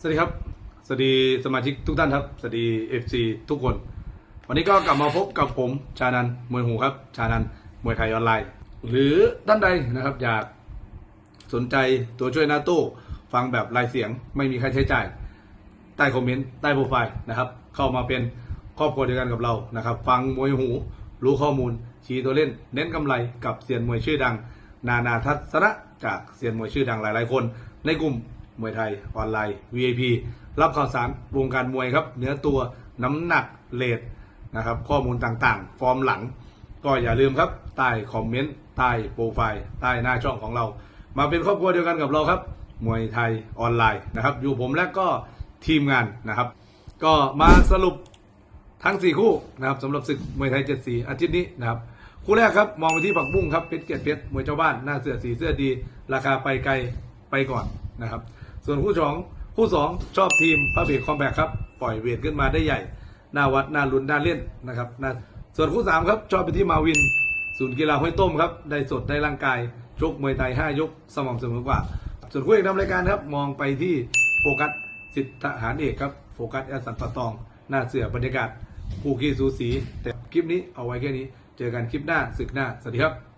สวัสดีครับ สวัสดีสมาชิกทุกท่านครับ สวัสดี FC ทุกคน วันนี้ก็กลับมาพบกับผมชานันมวยหูครับ ชานันมวยไทยออนไลน์ หรือท่านใดนะครับอยากสนใจตัวช่วยหน้าตู้ ฟังแบบรายเสียงไม่มีค่าใช้จ่าย ใต้คอมเมนต์ใต้โปรไฟล์นะครับ เข้ามาเป็นครอบครัวเดียวกันกับเรานะครับ ฟังมวยหู รู้ข้อมูล ชี้ตัวเล่น เน้นกำไรกับเซียนมวยชื่อดัง นานาทัศนะจากเซียนมวยชื่อดังหลาย ๆ คน ในกลุ่ม มวยไทยออนไลน์ VIP รับข่าวสารวงการมวยครับ เนื้อตัวน้ำหนักเลทนะครับ ข้อมูลต่างๆ ฟอร์มหลัง ก็อย่าลืมครับ ใต้คอมเมนต์ ใต้โปรไฟล์ ใต้หน้าช่องของเรา มาเป็นครอบครัวเดียวกันกับเราครับ มวยไทยออนไลน์นะครับ อยู่ผมและก็ทีมงานนะครับ ก็มาสรุปทั้ง 4 คู่นะครับสำหรับศึกมวยไทยเจ็ดสีอาทิตย์นี้นะครับคู่แรกครับมองไปที่ผักบุ้งครับเพชรเกียรติเพชรมวยเจ้าบ้านหน้าเสือสีเสื้อดี ราคาไปไกลไปก่อนนะครับ ส่วนคู่สองคู่สองชอบทีมพระเบรกคอมแบกครับ ปล่อยเวทขึ้นมาได้ใหญ่หน้าวัดหน้าลุ้นหน้าเล่นนะครับน้าส่วนคู่สามครับชอบไปที่มาวิน ศูนย์กีฬาห้วยต้มครับ ได้สดได้ร่างกายชกมวยไทย5ยกสม่ำเสมอกว่า ส่วนคู่เอกนำรายการครับ มองไปที่โฟกัสสิทธหารเอกครับโฟกัสแอสสันปะตอง หน้าเสือบรรยากาศคู่ขี้สูสี แต่คลิปนี้เอาไว้แค่นี้ เจอกันคลิปหน้าศึกหน้าสวัสดีครับ